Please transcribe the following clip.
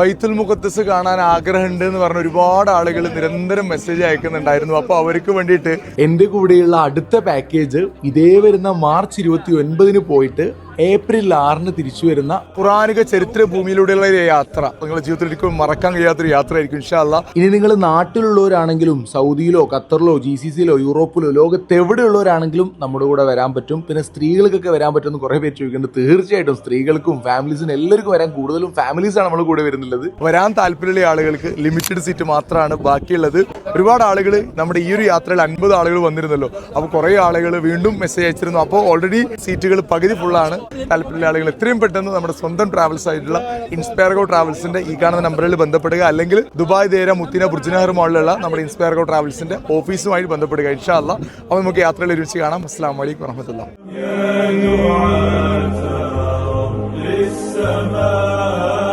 ബൈത്തുൽ മുഖത്തസ് കാണാൻ ആഗ്രഹമുണ്ട് എന്ന് പറഞ്ഞ ഒരുപാട് ആളുകൾ നിരന്തരം മെസ്സേജ് അയക്കുന്നുണ്ടായിരുന്നു. അപ്പോൾ അവർക്ക് വേണ്ടിയിട്ട് എന്റെ കൂടെയുള്ള അടുത്ത പാക്കേജ് ഇതേ വരുന്ന മാർച്ച് ഇരുപത്തി ഒൻപതിന് പോയിട്ട് ഏപ്രിൽ ആറിന് തിരിച്ചു വരുന്ന പുരാണിക ചരിത്ര ഭൂമിയിലൂടെയുള്ള യാത്ര. നിങ്ങളുടെ ജീവിതത്തിൽ ഒരിക്കലും മറക്കാൻ കഴിയാത്തൊരു യാത്രയായിരിക്കും ഇൻഷാല്ല ഇനി നിങ്ങൾ നാട്ടിലുള്ളവരാണെങ്കിലും സൗദിയിലോ ഖത്തറിലോ ജി സി സിയിലോ യൂറോപ്പിലോ ലോകത്ത് എവിടെയുള്ളവരാണെങ്കിലും നമ്മുടെ കൂടെ വരാൻ പറ്റും. പിന്നെ സ്ത്രീകൾക്കൊക്കെ വരാൻ പറ്റുമെന്ന് കുറേ പേര് ചോദിക്കുന്നുണ്ട്. തീർച്ചയായിട്ടും സ്ത്രീകൾക്കും ഫാമിലീസിനും എല്ലാവർക്കും വരാൻ കൂടുതലും ഫാമിലീസാണ് നമ്മൾ കൂടെ വരുന്നുള്ളത്. വരാൻ താല്പര്യമുള്ള ആളുകൾക്ക് ലിമിറ്റഡ് സീറ്റ് മാത്രമാണ് ബാക്കിയുള്ളത്. ഒരുപാട് ആളുകൾ നമ്മുടെ ഈ ഒരു യാത്രയിൽ അൻപത് ആളുകൾ വന്നിരുന്നല്ലോ. അപ്പോൾ കുറേ ആളുകൾ വീണ്ടും മെസ്സേജ് അയച്ചിരുന്നു. അപ്പോൾ ഓൾറെഡി സീറ്റുകൾ പകുതി ഫുള്ളാണ് താല്പര്യമുള്ള ആളുകൾ എത്രയും പെട്ടെന്ന് നമ്മുടെ സ്വന്തം ട്രാവൽസ് ആയിട്ടുള്ള ഇൻസ്പയർഗോ ട്രാവൽസിന്റെ ഈ കാണുന്ന നമ്പറിൽ ബന്ധപ്പെടുക അല്ലെങ്കിൽ ദുബായ് ദേര മുത്തിന ബുർജനഹർ മോളിലുള്ള നമ്മുടെ ഇൻസ്പയർഗോ ട്രാവൽസിന്റെ ഓഫീസുമായി ബന്ധപ്പെടുക ഇൻഷാ അല്ലാ അപ്പോൾ നമുക്ക് യാത്രയിൽ ഒരുമിച്ച് കാണാം അസ്സാം വലൈക്കും വറഹമത്തുള്ള دعاة رب السماء